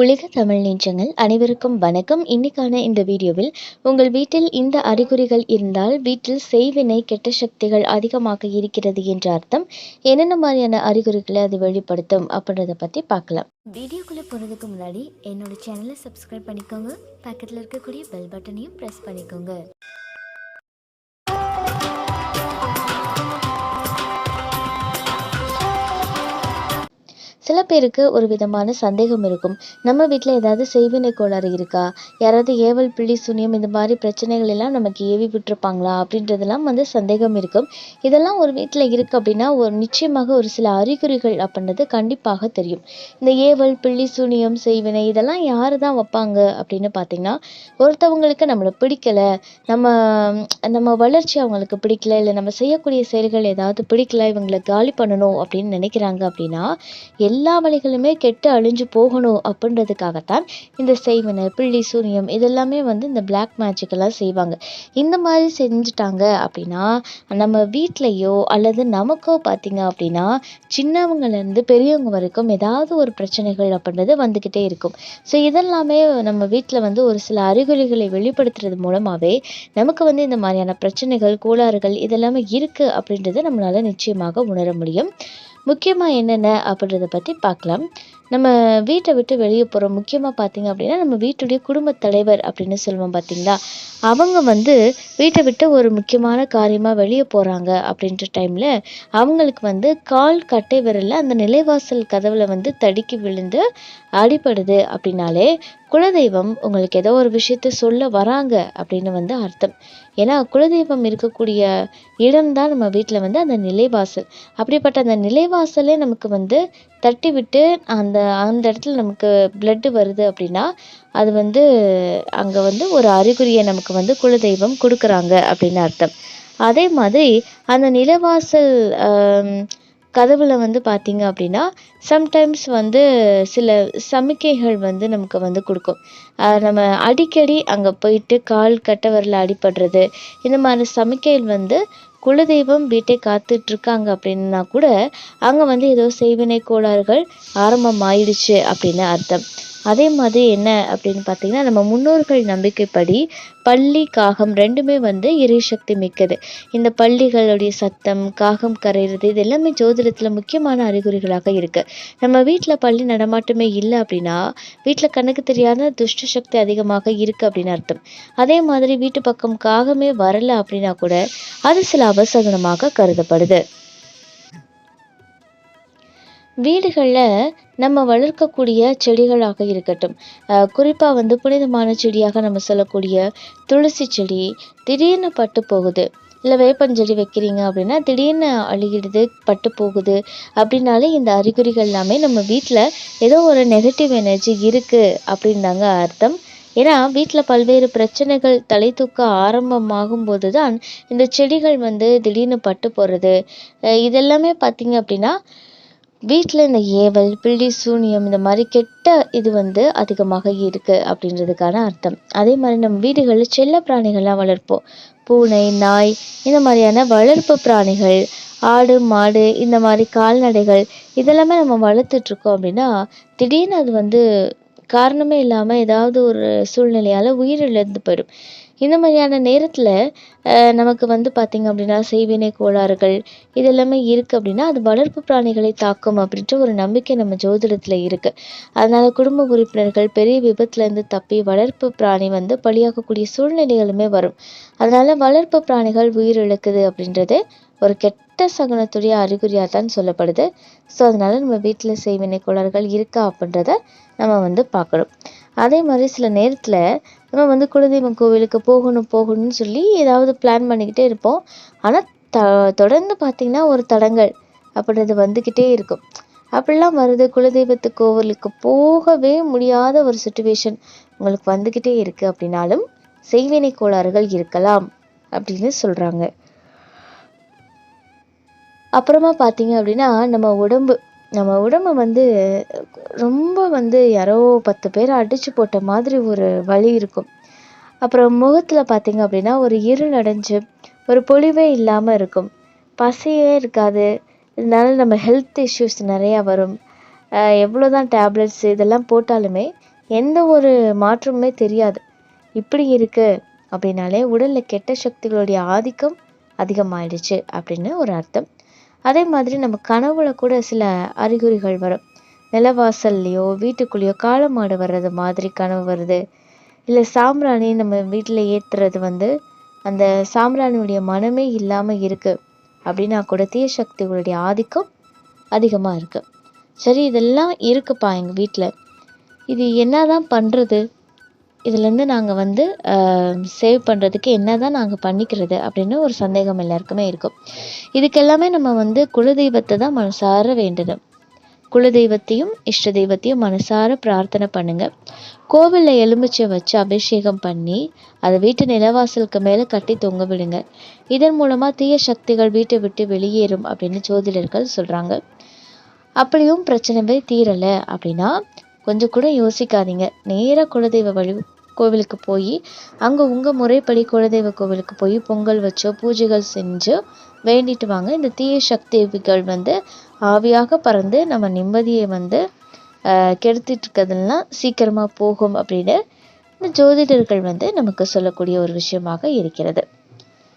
உலக தமிழ் நெஞ்சங்கள் அனைவருக்கும் வணக்கம். இன்னைக்கான இந்த வீடியோவில் உங்கள் வீட்டில் இந்த அறிகுறிகள் இருந்தால் வீட்டில் செய்வினை கெட்ட சக்திகள் அதிகமாக இருக்கிறது என்ற அர்த்தம். என்னென்ன மாதிரியான அறிகுறிகளை அது வெளிப்படுத்தும் அப்படின்றத பற்றி பார்க்கலாம். வீடியோக்குள்ளே போகிறதுக்கு முன்னாடி என்னோட சேனலை சப்ஸ்கிரைப் பண்ணிக்கோங்க. பக்கத்தில் இருக்கக்கூடிய பெல் பட்டனையும் ப்ரெஸ் பண்ணிக்கோங்க. பேருக்கு ஒரு விதமான சந்தேகம் இருக்கும். நம்ம வீட்டில் ஏதாவது செய்வினை கோளாறு இருக்கா? யாராவது ஏவல் பிள்ளி சுனியம் இந்த மாதிரி பிரச்சனைகள் எல்லாம் நமக்கு ஏவி விட்டுருப்பாங்களா? அப்படின்றதெல்லாம் வந்து சந்தேகம் இருக்கும். இதெல்லாம் ஒரு வீட்டில் இருக்குது அப்படின்னா ஒரு நிச்சயமாக ஒரு சில அறிகுறிகள் அப்படின்றது கண்டிப்பாக தெரியும். இந்த ஏவல் பிள்ளி சூனியம் செய்வினை இதெல்லாம் யார் தான் வைப்பாங்க அப்படின்னு பார்த்தீங்கன்னா ஒருத்தவங்களுக்கு நம்மளை பிடிக்கலை நம்ம நம்ம வளர்ச்சி அவங்களுக்கு பிடிக்கல இல்லை நம்ம செய்யக்கூடிய செயல்கள் ஏதாவது பிடிக்கல இவங்களை காலி பண்ணணும் அப்படின்னு நினைக்கிறாங்க அப்படின்னா எல்லா வழிகளுமே கெட்டு அழிஞ்சு போகணும் அப்படின்றதுக்காகத்தான் இந்த செய்வனை பிள்ளி சூரியம் இதெல்லாமே வந்து இந்த பிளாக் மேஜிக்கெல்லாம் செய்வாங்க. இந்த மாதிரி செஞ்சுட்டாங்க அப்படின்னா நம்ம வீட்லேயோ அல்லது நமக்கோ பார்த்திங்க அப்படின்னா சின்னவங்கலேருந்து பெரியவங்க வரைக்கும் ஏதாவது ஒரு பிரச்சனைகள் அப்படின்றது வந்துக்கிட்டே இருக்கும். ஸோ இதெல்லாமே நம்ம வீட்டில் வந்து ஒரு சில அறிகுறிகளை வெளிப்படுத்துறது மூலமாகவே நமக்கு வந்து இந்த மாதிரியான பிரச்சனைகள் கோளாறுகள் இதெல்லாமே இருக்குது அப்படின்றத நம்மளால் நிச்சயமாக உணர முடியும். முக்கியமாக என்னென்ன அப்படின்றத பற்றி பார்க்கலாம். நம்ம வீட்டை விட்டு வெளியே போகிறோம் முக்கியமாக பார்த்திங்க அப்படின்னா நம்ம வீட்டுடைய குடும்பத் தலைவர் அப்படின்னு சொல்லுவோம் பார்த்திங்களா? அவங்க வந்து வீட்டை விட்டு ஒரு முக்கியமான காரியமாக வெளியே போகிறாங்க அப்படின்ற டைமில் அவங்களுக்கு வந்து கால் கட்டை விரலில் அந்த நிலைவாசல் கதவில் வந்து தடுக்கி விழுந்து அடிபடுது அப்படின்னாலே குலதெய்வம் உங்களுக்கு ஏதோ ஒரு விஷயத்த சொல்ல வராங்க அப்படின்னு வந்து அர்த்தம். ஏன்னா குலதெய்வம் இருக்கக்கூடிய இடம்தான் நம்ம வீட்டில் வந்து அந்த நிலைவாசல். அப்படிப்பட்ட அந்த நிலைவாசலே நமக்கு வந்து தட்டி விட்டு அந்த அந்த இடத்துல நமக்கு பிளட்டு வருது அப்படின்னா அது வந்து அங்கே வந்து ஒரு அறிகுறியை நமக்கு வந்து குலதெய்வம் கொடுக்குறாங்க அப்படின்னு அர்த்தம். அதே மாதிரி அந்த நிலவாசல் கதவில் வந்து பார்த்தீங்க அப்படின்னா சம்டைம்ஸ் வந்து சில சமிக்கைகள் வந்து நமக்கு வந்து கொடுக்கும். நம்ம அடிக்கடி அங்கே போயிட்டு கால் கட்டை அடிபடுறது இந்த மாதிரி சமிக்கைகள் வந்து குலதெய்வம் வீட்டை காத்துட்ருக்காங்க அப்படின்னா கூட அங்கே வந்து ஏதோ செய்வினை கோளாறுகள் ஆரம்பமாயிடுச்சு அப்படின்னு அர்த்தம். அதே மாதிரி என்ன அப்படின்னு பார்த்தீங்கன்னா நம்ம முன்னோர்கள் நம்பிக்கைப்படி பள்ளி காகம் ரெண்டுமே வந்து இறைசக்தி மிக்கது. இந்த பள்ளிகளுடைய சத்தம் காகம் கரையிறது இது எல்லாமே ஜோதிடத்தில் முக்கியமான அறிகுறிகளாக இருக்குது நம்ம வீட்டில் பள்ளி நடமாட்டமே இல்லை அப்படின்னா வீட்டில் கண்ணுக்கு தெரியாத துஷ்ட சக்தி அதிகமாக இருக்குது அப்படின்னு அர்த்தம். அதே மாதிரி வீட்டு பக்கம் காகமே வரலை அப்படின்னா கூட அது சில அவசகுணமாக கருதப்படுது. வீடுகளில் நம்ம வளர்க்கக்கூடிய செடிகளாக இருக்கட்டும். குறிப்பாக வந்து புனிதமான செடியாக நம்ம சொல்லக்கூடிய துளசி செடி திடீர்னு பட்டு போகுது. இல்லை வேப்பஞ்செடி வைக்கிறீங்க அப்படின்னா திடீர்னு அழுகிடுது பட்டு போகுது அப்படின்னாலே இந்த அறிகுறிகள் எல்லாமே நம்ம வீட்டில் ஏதோ ஒரு நெகட்டிவ் எனர்ஜி இருக்குது அப்படின்னாங்க அர்த்தம். ஏன்னா வீட்டில் பல்வேறு பிரச்சனைகள் தலை தூக்க ஆரம்பமாகும் போது தான் இந்த செடிகள் வந்து திடீர்னு பட்டு போகிறது இதெல்லாமே பார்த்தீங்க அப்படின்னா வீட்டில் இந்த ஏவல் பில்லி சூனியம் இந்த மாதிரி கெட்ட இது வந்து அதிகமாக இருக்குது அப்படின்றதுக்கான அர்த்தம். அதே மாதிரி நம்ம வீடுகளில் செல்ல பிராணிகள்லாம் வளர்ப்போம். பூனை நாய் இந்த மாதிரியான வளர்ப்பு பிராணிகள் ஆடு மாடு இந்த மாதிரி கால்நடைகள் இதெல்லாமே நம்ம வளர்த்துட்ருக்கோம் அப்படின்னா திடீர்னு அது வந்து காரணமே இல்லாமல் ஏதாவது ஒரு சூழ்நிலையால் உயிரிழந்து போயிடும். இந்த மாதிரியான நேரத்தில் நமக்கு வந்து பார்த்திங்க அப்படின்னா செய்வினை கோளாறுகள் இது எல்லாமே இருக்குது அப்படின்னா அது வளர்ப்பு பிராணிகளை தாக்கும் அப்படின்ற ஒரு நம்பிக்கை நம்ம ஜோதிடத்தில் இருக்குது அதனால் குடும்ப உறுப்பினர்கள் பெரிய விபத்துலேருந்து தப்பி வளர்ப்பு பிராணி வந்து பலியாகக்கூடிய சூழ்நிலைகளுமே வரும். அதனால் வளர்ப்பு பிராணிகள் உயிரிழக்குது அப்படின்றது ஒரு கெட்ட சகுனத்துடைய அறிகுறியாக தான் சொல்லப்படுது. ஸோ அதனால் நம்ம வீட்டில் செய்வினை கோளாறுகள் இருக்கா அப்படின்றத நம்ம வந்து பார்க்கணும். அதே மாதிரி சில நேரத்தில் நம்ம வந்து குலதெய்வம் கோவிலுக்கு போகணும் போகணும்னு சொல்லி ஏதாவது பிளான் பண்ணிக்கிட்டே இருப்போம். ஆனால் த தொடர்ந்து பார்த்திங்கன்னா ஒரு தடங்கள் அப்படின்றது வந்துக்கிட்டே இருக்கும். அப்படிலாம் வருது குலதெய்வத்து கோவிலுக்கு போகவே முடியாத ஒரு சுச்சுவேஷன் உங்களுக்கு வந்துக்கிட்டே இருக்குது அப்படின்னாலும் செய்வினை கோளாறுகள் இருக்கலாம் அப்படின்னு சொல்கிறாங்க அப்புறமா பார்த்தீங்க அப்படின்னா நம்ம உடம்பு நம்ம உடம்பு வந்து ரொம்ப வந்து யாரோ பத்து பேர் அடித்து போட்ட மாதிரி ஒரு வலி இருக்கும். அப்புறம் முகத்தில் பார்த்தீங்க அப்படின்னா ஒரு இருள் அடைஞ்சு ஒரு பொலிவே இல்லாமல் இருக்கும். பசியே இருக்காது. இதனால நம்ம ஹெல்த் இஷ்யூஸ் நிறையா வரும். எவ்வளோ தான் டேப்லெட்ஸ் இதெல்லாம் போட்டாலுமே எந்த ஒரு மாற்றமுமே தெரியாது. இப்படி இருக்குது அப்படின்னாலே உடலில் கெட்ட சக்திகளுடைய ஆதிக்கம் அதிகமாயிடுச்சு அப்படின்னு ஒரு அர்த்தம். அதே மாதிரி நம்ம கனவுல கூட சில அறிகுறிகள் வரும். நிலவாசல்லையோ வீட்டுக்குள்ளேயோ காளை மாடு வர்றது மாதிரி கனவு வருது. இல்லை சாம்பிராணி நம்ம வீட்டில் ஏற்றுறது வந்து அந்த சாம்பிராணியுடைய மனமே இல்லாமல் இருக்குது அப்படின்னா கூட தீய சக்திகளுடைய ஆதிக்கம் அதிகமாக இருக்குது சரி இதெல்லாம் இருக்குப்பா எங்கள் வீட்டில். இது என்ன தான் பண்ணுறது இதுலேருந்து நாங்கள் வந்து சேவ் பண்ணுறதுக்கு என்ன தான் நாங்கள் பண்ணிக்கிறது அப்படின்னு ஒரு சந்தேகம் எல்லாருக்குமே இருக்கும். இதுக்கெல்லாமே நம்ம வந்து குலதெய்வத்தை தான் மனசார வேண்டணும் குலதெய்வத்தையும் இஷ்ட தெய்வத்தையும் மனசார பிரார்த்தனை பண்ணுங்க. கோவிலில் எலுமிச்சை வச்சு அபிஷேகம் பண்ணி அதை வீட்டு நிலவாசலுக்கு மேலே கட்டி தொங்க விடுங்க. இதன் மூலமாக தீய சக்திகள் வீட்டை விட்டு வெளியேறும் அப்படின்னு ஜோதிடர்கள் சொல்கிறாங்க அப்படியும் பிரச்சனை தீரலை அப்படின்னா கொஞ்சம் கூட யோசிக்காதீங்க. நேராக குலதெய்வ வழி கோவிலுக்கு போய் அங்கே உங்கள் முறைப்படி குலதெய்வ கோவிலுக்கு போய் பொங்கல் வச்சோ பூஜைகள் செஞ்சு வேண்டிட்டு வாங்க. இந்த தீய சக்திகள் வந்து ஆவியாக பறந்து நம்ம நிம்மதியை வந்து கெடுத்துட்டு இருக்கிறதெல்லாம் சீக்கிரமாக போகும் அப்படின்னு இந்த ஜோதிடர்கள் வந்து நமக்கு சொல்லக்கூடிய ஒரு விஷயமாக இருக்கிறது.